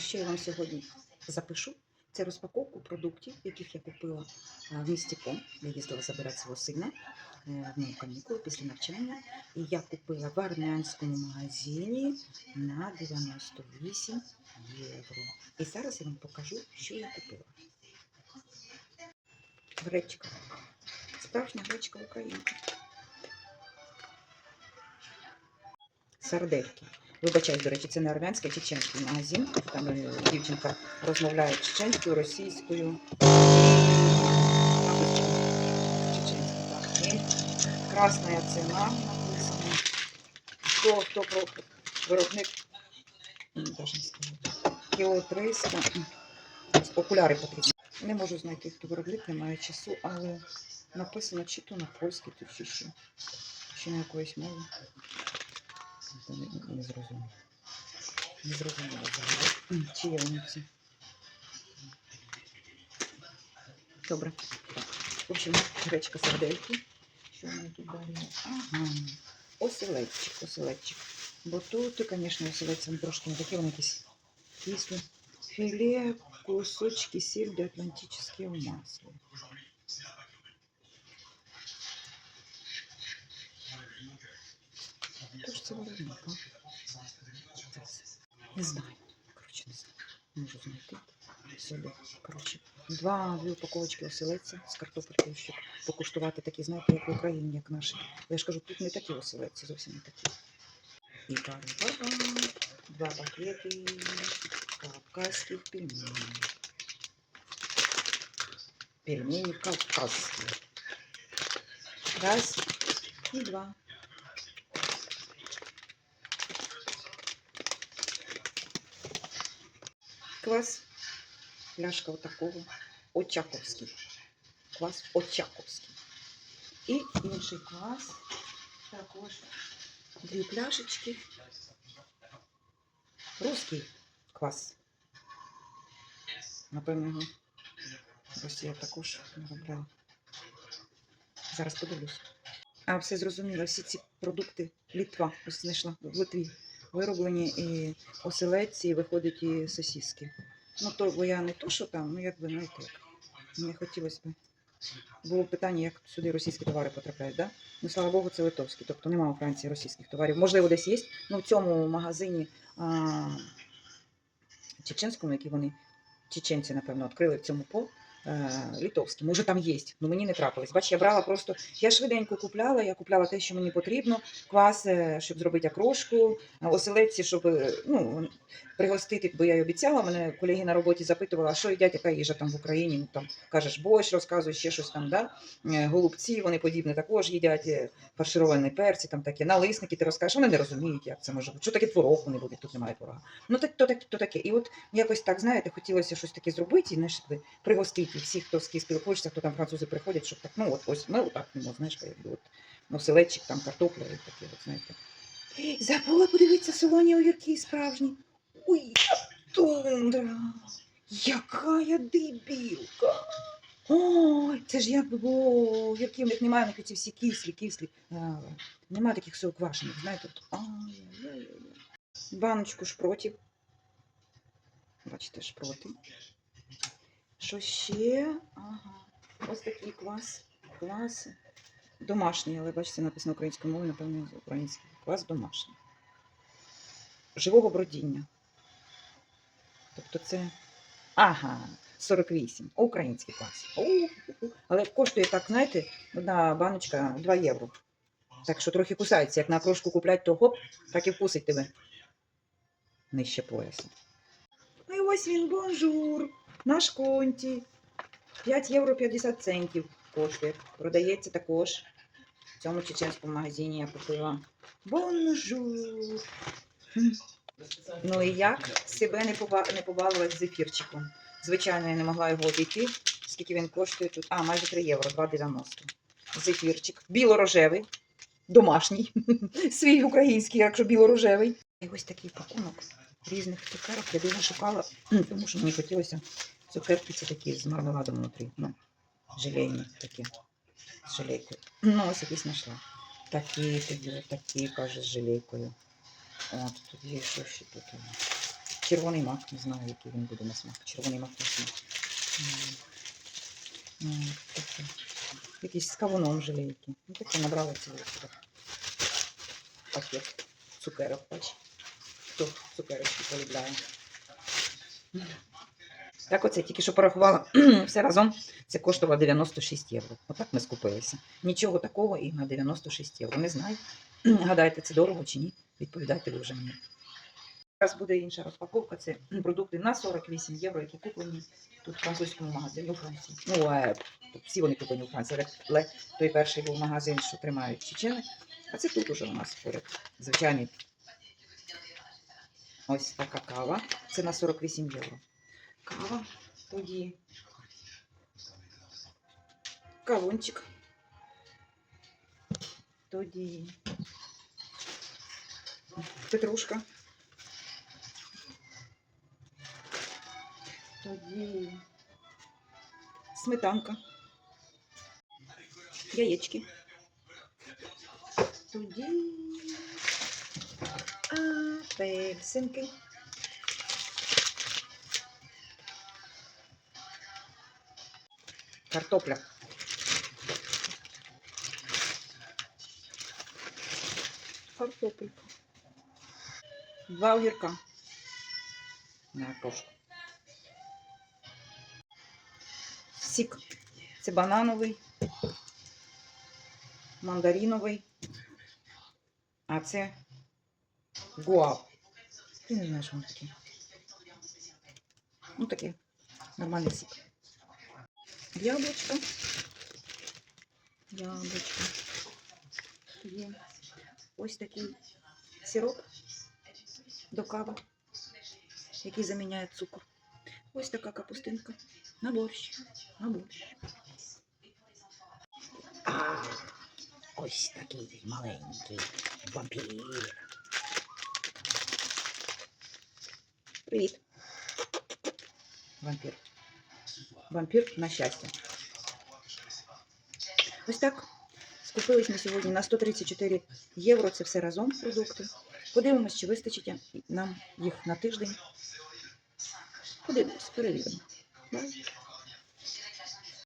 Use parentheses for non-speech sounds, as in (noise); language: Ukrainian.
Що я вам сьогодні запишу? Це розпаковку продуктів, яких я купила в місті Ком. Я їздила забирати свого сина е, в нього канікули після навчання. І я купила в армянському магазині на 98 євро. І зараз я вам покажу, що я купила. Гречка. Справжня гречка Українка. Сардельки. Вибачаюсь, до речі, це не армянський, а чеченський магазин. Там е, дівчинка розмовляє чеченською, російською. Красна ціна написана. Хто, хто про виробник, даже. Кіло 300. Окуляри потрібні. Не можу знайти, хто виробник, немає часу, але написано чи то на польській, то чи що. Чи на якоїсь мові. Це не, не зрозуміло. Не зрозуміло взагалі. М, Чи є вони ці? Добре. В общем, гречка сардельки. Що в мене тут далі? є? Ага. Оселедчик, оселедчик. Бо тут, звісно, оселедцям трошки не такі, вони якісь кислі. Філе, кусочки сельди атлантические в масле. Ж це? Не знаю. Коротше, не знаю. Можу знайти. Сюди. Коротше, два дві упаковочки оселедця з картопелькою, щоб покуштувати такі, знаєте, як в Україні, як наші. Я ж кажу, тут не такі оселедці, зовсім не такі. І бара Два пакети кавказских пельменей. Пельмени кавказские. Раз и два. Квас. Пляшка вот такого. Очаковський. Квас Очаковський. І інший квас. Також дві пляшечки. Русський квас. Напевно, його Росія також виробляла. Зараз подивлюсь. А, все зрозуміло, всі ці продукти Літва, ось знайшла в Литві. Вироблені і оселедці, і виходять і сосиски. Ну, то, бо я не то, що там, ну якби знаєте, як. Не хотілося б. Було питання, як сюди російські товари потрапляють, да? Ну, слава Богу, це литовські, тобто немає у Франції російських товарів. Можливо, десь є. Ну, в цьому магазині а, чеченському, який вони, чеченці, напевно, відкрили в цьому по е, литовський. Може, там є, але мені не трапилось. Бач, я брала просто, я швиденько купляла, я купляла те, що мені потрібно, квас, щоб зробити окрошку, оселедці, щоб е, ну, пригостити, бо я й обіцяла, мене колеги на роботі запитували, а що їдять, яка їжа там в Україні. Ну, там кажеш, борщ, розказуєш, ще щось там, да? Е, голубці, вони подібне також їдять, е, фаршировані перці, там таке, налисники, ти розкажеш, вони не розуміють, як це може бути. Що таке творог не буде, тут немає творога. Ну, так, то, так, то таке. І от якось так, знаєте, хотілося щось таке зробити, і знаєш, пригостити всіх, хто з ким спілкується, хто там французи приходять, щоб так, ну от ось ми отак не знаєш, якби от ну, селедчик, там картопля і таке, от, знаєте. Забула подивитися солоні огірки справжні. Ой, тундра, яка я дебілка. Ой, це ж як було, огірки в них немає, них ці всі кислі, кислі. А, немає таких сооквашених, знаєте. ай-яй-яй-яй. Баночку шпротів. Бачите, шпроти. Що ще? Ага. Ось такий квас. Квас. Домашній, але бачите, написано українською мовою, напевно, український. Квас домашній. Живого бродіння. Тобто це. Ага, 48. Український клас. У-у-у. Але коштує так, знаєте, одна баночка 2 євро. Так що трохи кусається. Як на окрошку куплять, то хоп, так і вкусить тебе. Нижче пояса. Ну і ось він, бонжур. Наш конті. 5 євро 50 центів коштує. Продається також. В цьому чеченському магазині я купила. Бонжур. Ну і як себе не, не побалувати з ефірчиком. Звичайно, я не могла його обійти. Скільки він коштує тут? А, майже 3 євро, 2,90. Зефірчик. Біло-рожевий, домашній. (laughs) Свій український, якщо біло-рожевий. І ось такий пакунок різних цукерок. Я дуже шукала, (clears throat) тому що мені хотілося цукерки ці такі з мармеладом внутрі. Ну, желейні такі. З желейкою. Ну, ось якісь знайшла. Такі такі, каже, з желейкою. От, тоді що ще тут? Червоний мак, не знаю, який він буде на смак. Червоний мак на смак. М. Таке. Якийсь з кавуном желейки. Ну таке набрала цілий. Пакет цукерок, бач. Хто цукерочки полюбляє. Так оце тільки що порахувала (clears throat) все разом. Це коштувало 96 євро. Отак ми скупилися. Нічого такого і на 96 євро. Не знаю. (clears throat) Гадаєте, це дорого чи ні? Відповідайте ви вже мені. Зараз буде інша розпаковка. Це продукти на 48 євро, які куплені тут в французькому магазині у Франції. Ну, е, всі вони куплені у Франції, але той перший був магазин, що тримають чечени. А це тут уже у нас поряд. Звичайний. Ось така кава. Це на 48 євро. Кава. Тоді кавунчик. Тоді петрушка. Тоді сметанка. Яєчки. Тоді апельсинки. Картопля. Картопелька. Два огірка. На кошку. Сік. Це банановий, мандариновий, а це гуав. Ти не знаєш, що воно таке. Ну таке. Нормальний сік. Яблучко. Яблучко. Є ось такий сироп до кави, який заміняє цукор. Ось така капустинка. На борщ. На борщ. А, ось такий маленький вампір. Привіт. Вампір. Вампір на щастя. Ось так. Скупились ми сьогодні на 134 євро. Це все разом продукти. Подивимось, чи вистачить нам їх на тиждень. Подивимось, перевіримо.